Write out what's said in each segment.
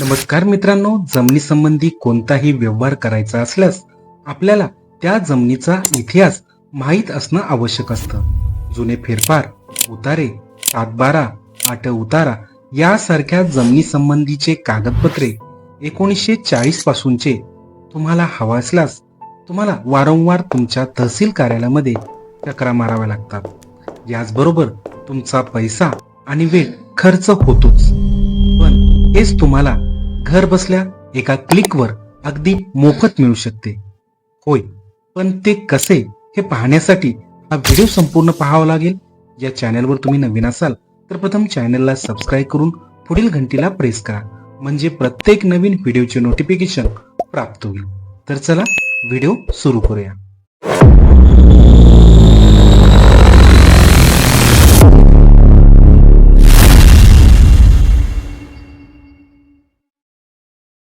नमस्कार मित्रांनो जमिनी संबंधी कोणताही व्यवहार करायचा असल्यास आपल्याला त्या जमिनीचा इतिहास माहीत असणं आवश्यक असतं. जुने फेरफार उतारे सातबारा आठ उतारा यासारख्या जमिनी संबंधीचे कागदपत्रे एकोणीसशे चाळीस पासूनचे तुम्हाला हवा असल्यास तुम्हाला वारंवार तुमच्या तहसील कार्यालयामध्ये चक्रा माराव्या लागतात. याचबरोबर तुमचा पैसा आणि वेळ खर्च होतोच. पण हेच तुम्हाला घर बसल्या एका क्लिकवर अगदी मोफत मिळू शकते. होय पण ते कसे हे पाहण्यासाठी हा व्हिडिओ संपूर्ण पाहावा लागेल. या चॅनलवर तुम्ही नवीन असाल तर प्रथम चॅनलला सबस्क्राईब करून पुढील घंटीला प्रेस करा म्हणजे प्रत्येक नवीन व्हिडिओचे नोटिफिकेशन प्राप्त होईल. तर चला व्हिडिओ सुरू करूया.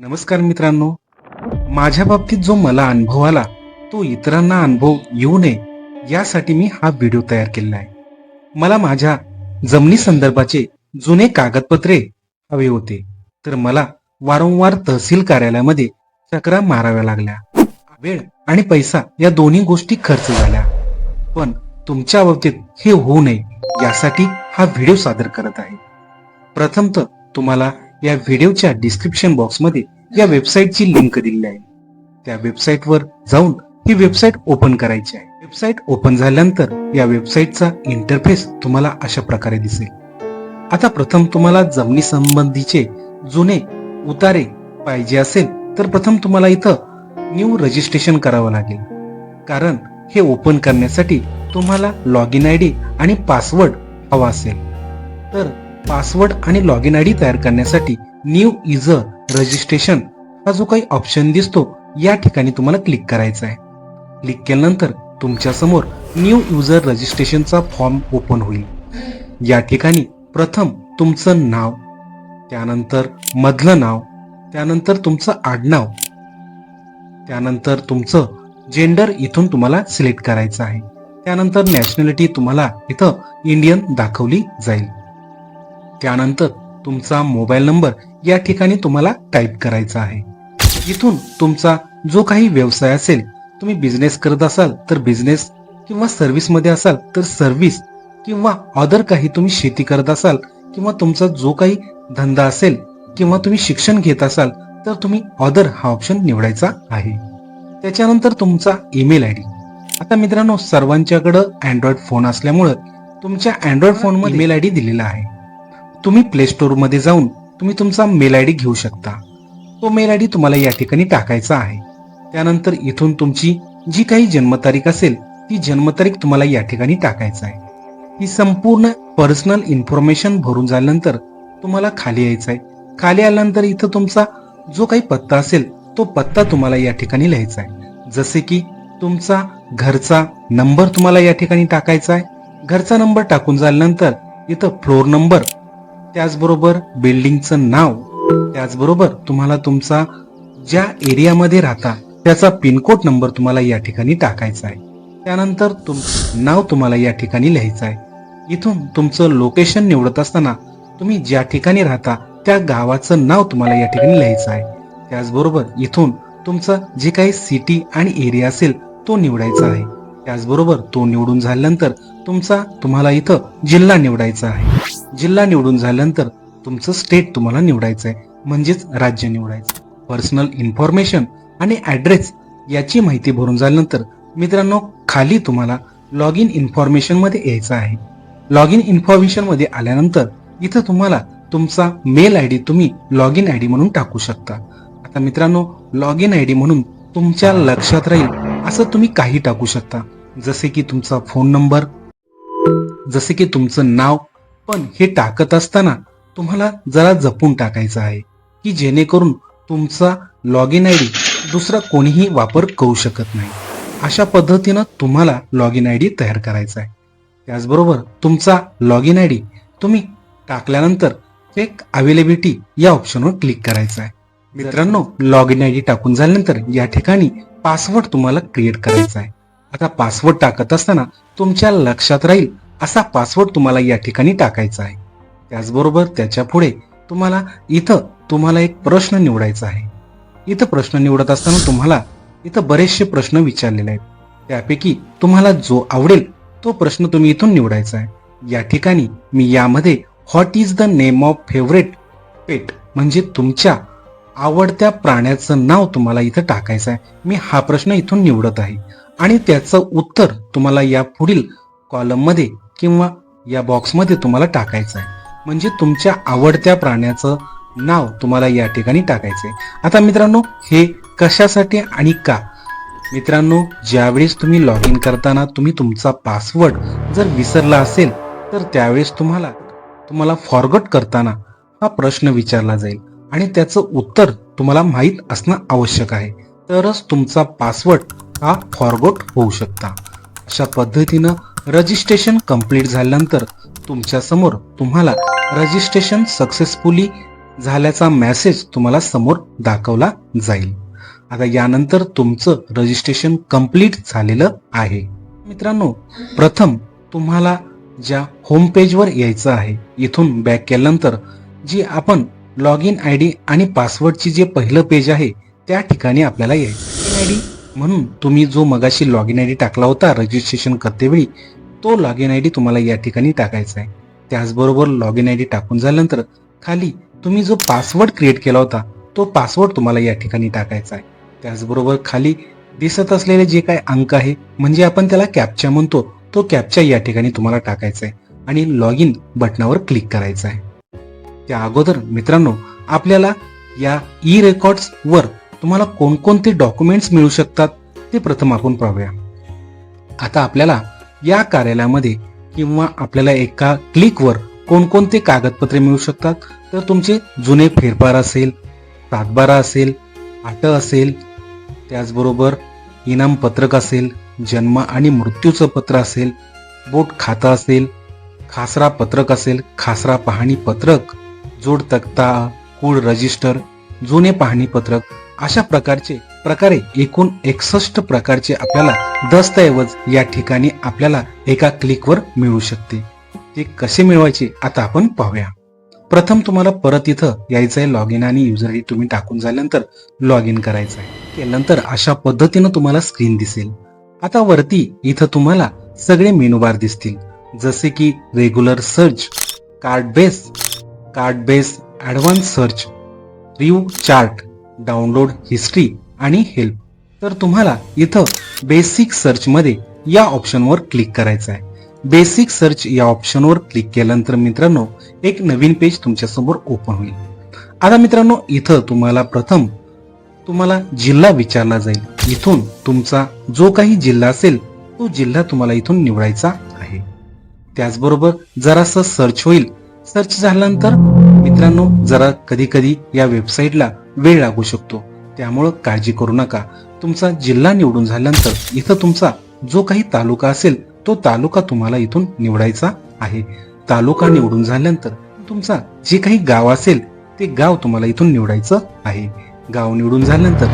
नमस्कार मित्रांनो. माझ्या बाबतीत जो मला अनुभव आला तो इतरांना अनुभव येऊ नये यासाठी मी हा व्हिडिओ तयार केलेला आहे. मला माझ्या जमिनी संदर्भाचे जुने कागदपत्रे हवे होते. तर मला वारंवार तहसील कार्यालयामध्ये चक्रा माराव्या लागल्या. वेळ आणि पैसा या दोन्ही गोष्टी खर्च झाल्या. पण तुमच्या बाबतीत हे होऊ नये यासाठी हा व्हिडिओ सादर करत आहे. प्रथमत तुम्हाला या व्हिडिओच्या डिस्क्रिप्शन बॉक्समध्ये या वेबसाईटची लिंक दिलेली आहे. त्या वेबसाईटवर जाऊन ही वेबसाईट ओपन करायची आहे. वेबसाईट ओपन झाल्यानंतर या वेबसाईटचा इंटरफेस तुम्हाला अशा प्रकारे दिसेल. आता प्रथम तुम्हाला जमिनी संबंधीचे जुने उतारे पाहिजे असेल तर प्रथम तुम्हाला इथं न्यू रजिस्ट्रेशन करावं लागेल. कारण हे ओपन करण्यासाठी तुम्हाला लॉग इन आय डी आणि पासवर्ड हवा असेल. तर पासवर्ड आणि लॉग इन आय डी तयार करण्यासाठी न्यू युजर रजिस्ट्रेशन हा जो काही ऑप्शन दिसतो या ठिकाणी तुम्हाला क्लिक करायचा आहे. क्लिक केल्यानंतर तुमच्यासमोर न्यू युजर रजिस्ट्रेशनचा फॉर्म ओपन होईल. या ठिकाणी प्रथम तुमचं नाव त्यानंतर मधलं नाव त्यानंतर तुमचं आडनाव त्यानंतर तुमचं जेंडर इथून तुम्हाला सिलेक्ट करायचं आहे. त्यानंतर नॅशनॅलिटी तुम्हाला इथं इंडियन दाखवली जाईल. त्यानंतर तुमचा मोबाईल नंबर या ठिकाणी तुम्हाला टाईप करायचा आहे. इथून तुमचा जो काही व्यवसाय असेल तुम्ही बिझनेस करत असाल तर बिझनेस किंवा सर्व्हिसमध्ये असाल तर सर्व्हिस किंवा अदर काही तुम्ही शेती करत असाल किंवा तुमचा जो काही धंदा असेल किंवा तुम्ही शिक्षण घेत असाल तर तुम्ही अदर हा ऑप्शन निवडायचा आहे. त्याच्यानंतर तुमचा ईमेल आय डी आता मित्रांनो सर्वांच्याकडं अँड्रॉइड फोन असल्यामुळं तुमच्या अँड्रॉइड फोनमध्ये ईमेल आय डी दिलेला आहे. तुम्ही प्ले स्टोअरमध्ये जाऊन तुम्ही तुमचा मेल आय डी घेऊ शकता. तो मेल आय डी तुम्हाला या ठिकाणी टाकायचा आहे. त्यानंतर इथून तुमची जी काही जन्मतारीख असेल ती जन्मतारीख तुम्हाला या ठिकाणी टाकायचं आहे. ही संपूर्ण पर्सनल इन्फॉर्मेशन भरून झाल्यानंतर तुम्हाला खाली यायचं आहे. खाली आल्यानंतर इथं तुमचा जो काही पत्ता असेल तो पत्ता तुम्हाला या ठिकाणी लिहायचा आहे. जसे की तुमचा घरचा नंबर तुम्हाला या ठिकाणी टाकायचा आहे. घरचा नंबर टाकून झाल्यानंतर इथं फ्लोर नंबर त्याचबरोबर बिल्डिंगचं नाव त्याचबरोबर तुम्हाला तुमचा ज्या एरियामध्ये राहता त्याचा पिनकोड नंबर तुम्हाला या ठिकाणी टाकायचा आहे. त्यानंतर तुम नाव तुम्हाला या ठिकाणी लिहायचं आहे. इथून तुमचं लोकेशन निवडत असताना तुम्ही ज्या ठिकाणी राहता त्या गावाचं नाव तुम्हाला या ठिकाणी लिहायचं आहे. त्याचबरोबर इथून तुमचं जे काही सिटी आणि एरिया असेल तो निवडायचा आहे. त्याचबरोबर तो निवडून झाल्यानंतर तुमचा तुम्हाला इथं जिल्हा निवडायचा आहे. जिल्हा निवडून झाल्यानंतर तुमचं स्टेट तुम्हाला निवडायचं आहे म्हणजेच राज्य निवडायचं. पर्सनल इन्फॉर्मेशन आणि ऍड्रेस याची माहिती भरून झाल्यानंतर मित्रांनो खाली तुम्हाला लॉग इन इन्फॉर्मेशनमध्ये यायचं आहे. लॉग इन इन्फॉर्मेशनमध्ये आल्यानंतर इथं तुम्हाला तुमचा मेल आय डी तुम्ही लॉग इन आय डी म्हणून टाकू शकता. आता मित्रांनो लॉग इन आय डी म्हणून तुमच्या लक्षात राहील असं तुम्ही काही टाकू शकता. जसे की तुमचा फोन नंबर जसे की तुमचं नाव पण हे टाकत असताना तुम्हाला जरा जपून टाकायचं आहे की जेणेकरून तुमचा लॉग इन आय डी दुसरा कोणीही वापर करू शकत नाही. अशा पद्धतीनं तुम्हाला लॉग इन आय डी तयार करायचा आहे. त्याचबरोबर तुमचा लॉग इन आय डी तुम्ही टाकल्यानंतर एक अवेलेबिलिटी या ऑप्शनवर क्लिक करायचं आहे. मित्रांनो लॉग इन आय डी टाकून झाल्यानंतर या ठिकाणी पासवर्ड तुम्हाला क्रिएट करायचा आहे. आता पासवर्ड टाकत असताना तुमच्या लक्षात राहील असा पासवर्ड तुम्हाला या ठिकाणी टाकायचा आहे. त्याचबरोबर त्याच्या पुढे तुम्हाला इथं तुम्हाला एक प्रश्न निवडायचा आहे. इथं प्रश्न निवडत असताना तुम्हाला इथं बरेचसे प्रश्न विचारलेले आहेत. त्यापैकी तुम्हाला जो आवडेल तो प्रश्न तुम्ही इथून निवडायचा आहे. या ठिकाणी मी यामध्ये what is the name of favourite pet म्हणजे तुमच्या आवडत्या प्राण्याचं नाव तुम्हाला इथं टाकायचं आहे. मी हा प्रश्न इथून निवडत आहे. आणि त्याचं उत्तर तुम्हाला या पुढील कॉलममध्ये किंवा या बॉक्समध्ये तुम्हाला टाकायचं आहे म्हणजे तुमच्या आवडत्या प्राण्याचं नाव तुम्हाला या ठिकाणी टाकायचं आहे आता मित्रांनो हे कशासाठी आणि का? मित्रांनो ज्यावेळेस तुम्ही लॉग इन करताना तुम्ही तुमचा पासवर्ड जर विसरला असेल तर त्यावेळेस तुम्हाला तुम्हाला फॉरगट करताना हा प्रश्न विचारला जाईल. आणि त्याचं उत्तर तुम्हाला माहीत असणं आवश्यक आहे. तरच तुमचा पासवर्ड हा फॉरगोट होऊ शकता. अशा पद्धतीनं रजिस्ट्रेशन कंप्लीट झाल्यानंतर तुमच्यासमोर तुम्हाला रजिस्ट्रेशन सक्सेसफुली झाल्याचा मेसेज तुम्हाला समोर दाखवला जाईल. आता यानंतर तुमचं रजिस्ट्रेशन कंप्लीट झालेलं आहे. मित्रांनो प्रथम तुम्हाला ज्या होम पेजवर यायचं आहे इथून बॅक केल्यानंतर जी आपण लॉग इन आय डी आणि पासवर्डची जे पहिलं पेज आहे त्या ठिकाणी आपल्याला यायचं आय डी. म्हणून तुम्ही जो मगाशी लॉग इन आय डी टाकला होता रजिस्ट्रेशन करतेवेळी तो लॉग इन आय डी तुम्हाला या ठिकाणी टाकायचा आहे त्याचबरोबर लॉग इन आय डी टाकून झाल्यानंतर खाली तुम्ही जो पासवर्ड क्रिएट केला होता तो पासवर्ड तुम्हाला या ठिकाणी टाकायचा आहे त्याचबरोबर खाली दिसत असलेले जे काही अंक आहे म्हणजे आपण त्याला कॅप्चा म्हणतो तो कॅप्चा या ठिकाणी तुम्हाला टाकायचा आहे आणि लॉग इन बटनावर क्लिक करायचं आहे त्या अगोदर मित्रांनो आपल्याला या ई रेकॉर्ड्स वर तुम्हाला कोणकोणते डॉक्युमेंट्स मिळू शकतात ते प्रथम आपण पाहूया. आता आपल्याला या कार्यालयामध्ये किंवा आपल्याला एका क्लिकवर कोणकोणते कागदपत्रे मिळू शकतात? तर तुमचे जुने फेरफार असेल सातबारा असेल आट असेल त्याचबरोबर इनाम पत्रक असेल जन्म आणि मृत्यूचं पत्र असेल बोट खातं असेल खासरा पत्रक असेल खासरा पाहणी पत्रक जोड तक्ता कुळ रजिस्टर जुने पाहणी पत्रक अशा प्रकारचे प्रकारे एकूण एकसष्ट प्रकारचे आपल्याला दस्तऐवज या ठिकाणी आपल्याला एका क्लिकवर मिळू शकते. ते कसे मिळवायचे आता आपण पाहूया. प्रथम तुम्हाला परत इथं यायचं आहे लॉग इन आणि युजर आय तुम्ही टाकून झाल्यानंतर लॉग इन करायचं आहे केल्यानंतर अशा पद्धतीनं तुम्हाला स्क्रीन दिसेल. आता वरती इथं तुम्हाला सगळे मेनू बार दिसतील. जसे की regular search card base card base advance search रिव्ह chart download history आणि हेल्प तर तुम्हाला इथं बेसिक सर्च मध्ये या ऑप्शनवर क्लिक करायचं आहे. बेसिक सर्च या ऑप्शनवर क्लिक केल्यानंतर मित्रांनो एक नवीन पेज तुमच्यासमोर ओपन होईल. आता मित्रांनो इथं तुम्हाला प्रथम तुम्हाला जिल्हा विचारला जाईल. इथून तुमचा जो काही जिल्हा असेल तो जिल्हा तुम्हाला इथून निवडायचा आहे. त्याचबरोबर जरासं सर्च होईल. सर्च झाल्यानंतर मित्रांनो जरा कधी कधी या वेबसाईटला वेळ लागू शकतो. त्यामुळं काळजी करू नका. तुमचा जिल्हा निवडून झाल्यानंतर इथं तुमचा जो काही तालुका असेल तो तालुका तुम्हाला इथून निवडायचा आहे. तालुका निवडून झाल्यानंतर तुमचा जे काही गाव असेल ते गाव तुम्हाला इथून निवडायचं आहे. गाव निवडून झाल्यानंतर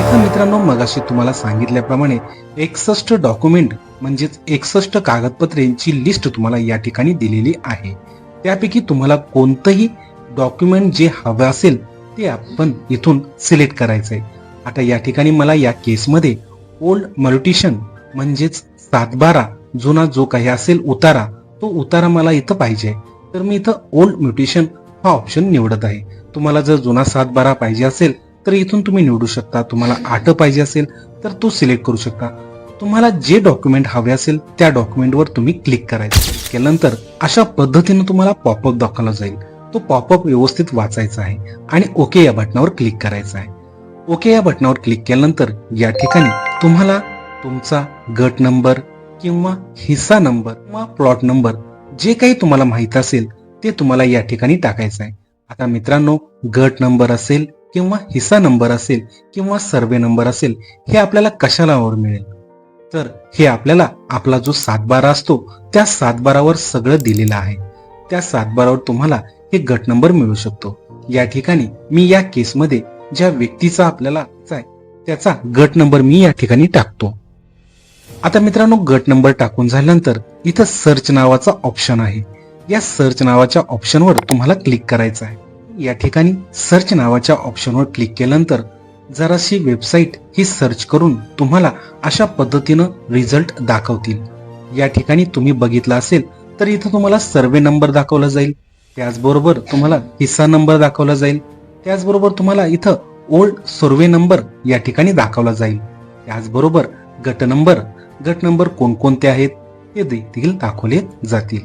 इथं मित्रांनो मगाशी तुम्हाला सांगितल्याप्रमाणे एकसष्ट डॉक्युमेंट म्हणजेच एकसष्ट कागदपत्रेंची लिस्ट तुम्हाला या ठिकाणी दिलेली आहे. त्यापैकी तुम्हाला कोणतंही डॉक्युमेंट जे हवं असेल ते आपण इथून सिलेक्ट करायचंय. आता या ठिकाणी मला या केसमध्ये ओल्ड मल्टिशन म्हणजेच सातबारा जुना जो काही असेल उतारा तो उतारा मला इथं पाहिजे. तर मी इथं ओल्ड म्युटेशन हा ऑप्शन निवडत आहे. तुम्हाला जर जुना सातबारा पाहिजे असेल तर इथून तुम्ही निवडू शकता. तुम्हाला आठ पाहिजे असेल तर तो सिलेक्ट करू शकता. तुम्हाला जे डॉक्युमेंट हवे असेल त्या डॉक्युमेंटवर तुम्ही क्लिक करायचं. केल्यानंतर अशा पद्धतीने तुम्हाला पॉपअप दाखवला जाईल. तो पॉपअप व्यवस्थित वाचायचा आहे आणि ओके या बटनावर क्लिक करायचा आहे. ओके या बटनावर क्लिक केल्यानंतर या ठिकाणी तुम्हाला तुमचा गट नंबर किंवा हिस्सा नंबर किंवा प्लॉट नंबर जे काही तुम्हाला माहीत असेल ते तुम्हाला या ठिकाणी टाकायचं आहे. आता मित्रांनो गट नंबर असेल किंवा हिस्सा नंबर असेल किंवा सर्वे नंबर असेल हे आपल्याला कशालावर मिळेल? तर हे आपल्याला आपला जो सातबारा असतो त्या सातबारावर सगळं दिलेलं आहे. त्या सातबारावर तुम्हाला हे गट नंबर मिळू शकतो. या ठिकाणी मी या केसमध्ये ज्या व्यक्तीचा आपल्याला आहे त्याचा गट नंबर मी या ठिकाणी टाकतो. आता मित्रांनो गट नंबर टाकून झाल्यानंतर इथं सर्च नावाचा ऑप्शन आहे. या सर्च नावाच्या ऑप्शनवर तुम्हाला क्लिक करायचं आहे. या ठिकाणी सर्च नावाच्या ऑप्शनवर क्लिक केल्यानंतर जराशी वेबसाईट ही सर्च करून तुम्हाला अशा पद्धतीनं रिझल्ट दाखवतील. या ठिकाणी तुम्ही बघितलं असेल तर इथं तुम्हाला सर्वे नंबर दाखवला जाईल. त्याचबरोबर तुम्हाला हिस्सा नंबर दाखवला जाईल. त्याचबरोबर तुम्हाला इथं ओल्ड सर्वे नंबर या ठिकाणी दाखवला जाईल. त्याचबरोबर गट नंबर गट नंबर कोणकोणते आहेत हे देखील दाखवले जातील.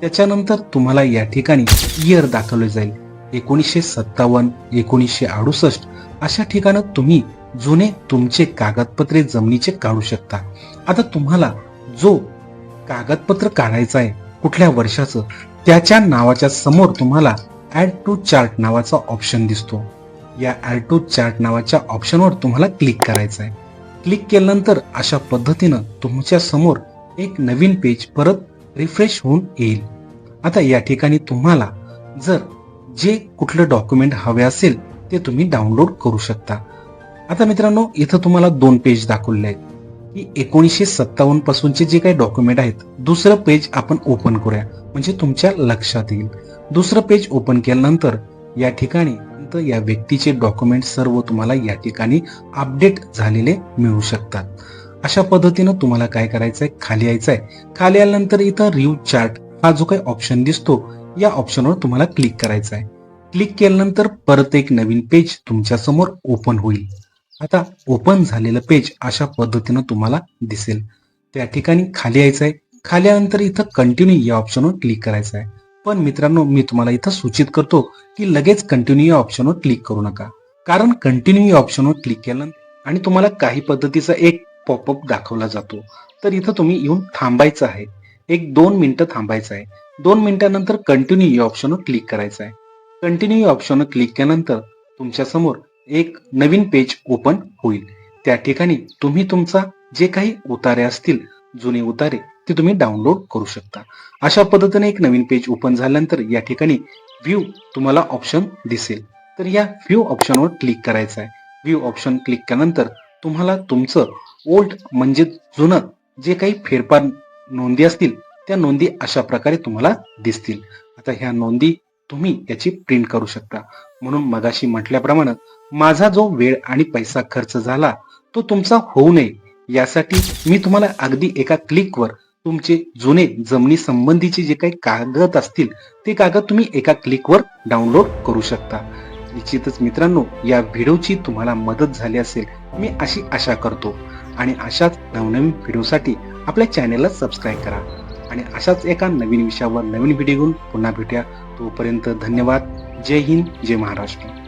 त्याच्यानंतर तुम्हाला या ठिकाणी इयर दाखवले जाईल. एकोणीसशे सत्तावन्न एकोणीसशे अडुसष्ट अशा ठिकाणं तुम्ही जुने तुमचे कागदपत्रे जमिनीचे काढू शकता. आता तुम्हाला जो कागदपत्र काढायचं आहे कुठल्या वर्षाचं त्याच्या नावाच्या समोर तुम्हाला ऍड टू चार्ट नावाचा ऑप्शन दिसतो. या ऍड टू चार्ट नावाच्या ऑप्शनवर तुम्हाला क्लिक करायचं आहे क्लिक केल्यानंतर अशा पद्धतीनं तुमच्यासमोर एक नवीन पेज परत रिफ्रेश होऊन येईल. आता या ठिकाणी तुम्हाला जर जे कुठलं डॉक्युमेंट हवे असेल ते तुम्ही डाउनलोड करू शकता. आता मित्रांनो इथं तुम्हाला दोन पेज दाखवले आहेत. की एकोणीसशे सत्तावन्न पासूनचे जे काही डॉक्युमेंट आहेत दुसरं पेज आपण ओपन करूया. म्हणजे तुमच्या लक्षात येईल. दुसरं पेज ओपन केल्यानंतर या ठिकाणी या व्यक्तीचे डॉक्युमेंट सर्व तुम्हाला या ठिकाणी अपडेट झालेले मिळू शकतात. अशा पद्धतीनं तुम्हाला काय करायचंय? खाली यायचंय. खाली आल्यानंतर इथं रिव्ह चार्ट हा जो काही ऑप्शन दिसतो या ऑप्शनवर तुम्हाला क्लिक करायचा आहे क्लिक केल्यानंतर परत एक नवीन पेज तुमच्यासमोर ओपन होईल. आता ओपन झालेलं पेज अशा पद्धतीनं तुम्हाला दिसेल. त्या ठिकाणी खाली यायचं आहे खाली आल्यानंतर इथं कंटिन्यू या ऑप्शनवर क्लिक करायचं आहे पण मित्रांनो मी तुम्हाला इथं सूचित करतो की लगेच कंटिन्यू या ऑप्शनवर क्लिक करू नका. कारण कंटिन्यू या ऑप्शनवर क्लिक केल्यानंतर आणि तुम्हाला काही पद्धतीचा एक पॉपअप दाखवला जातो. तर इथं तुम्ही येऊन थांबायचं आहे. एक दोन मिनिटं थांबायचं आहे. दोन मिनिटानंतर कंटिन्यू या ऑप्शनवर क्लिक करायचं आहे कंटिन्यू या ऑप्शनवर क्लिक केल्यानंतर तुमच्यासमोर एक नवीन पेज ओपन होईल. त्या ठिकाणी तुम्ही तुमचा जे काही उतारे असतील जुने उतारे ते तुम्ही डाउनलोड करू शकता. अशा पद्धतीने एक नवीन पेज ओपन झाल्यानंतर या ठिकाणी व्ह्यू तुम्हाला ऑप्शन दिसेल. तर या व्ह्यू ऑप्शनवर क्लिक करायचं आहे. व्ह्यू ऑप्शन क्लिक केल्यानंतर तुम्हाला तुमचं ओल्ड म्हणजे जुनं जे काही फेरफार नोंदी असतील त्या नोंदी अशा प्रकारे तुम्हाला दिसतील. आता ह्या नोंदी तुम्ही याची प्रिंट करू शकता. म्हणून मगाशी म्हटल्याप्रमाणे माझा जो वेळ आणि पैसा खर्च झाला तो तुमचा होऊ नये. यासाठी मी तुम्हाला अगदी एका क्लिकवर तुमचे जुने जमिनी संबंधीचे जे काही कागद असतील ते कागद तुम्ही एका क्लिकवर डाउनलोड करू शकता. निश्चितच मित्रांनो या व्हिडिओची तुम्हाला मदत झाली असेल मी अशी आशा करतो. आणि अशाच नवनवीन व्हिडिओसाठी आपल्या चॅनेलला सबस्क्राईब करा. आणि अशाच एका नवीन विषयावर नवीन व्हिडिओ घेऊन पुन्हा भेटूया. तोपर्यंत धन्यवाद. जय हिंद जय महाराष्ट्र.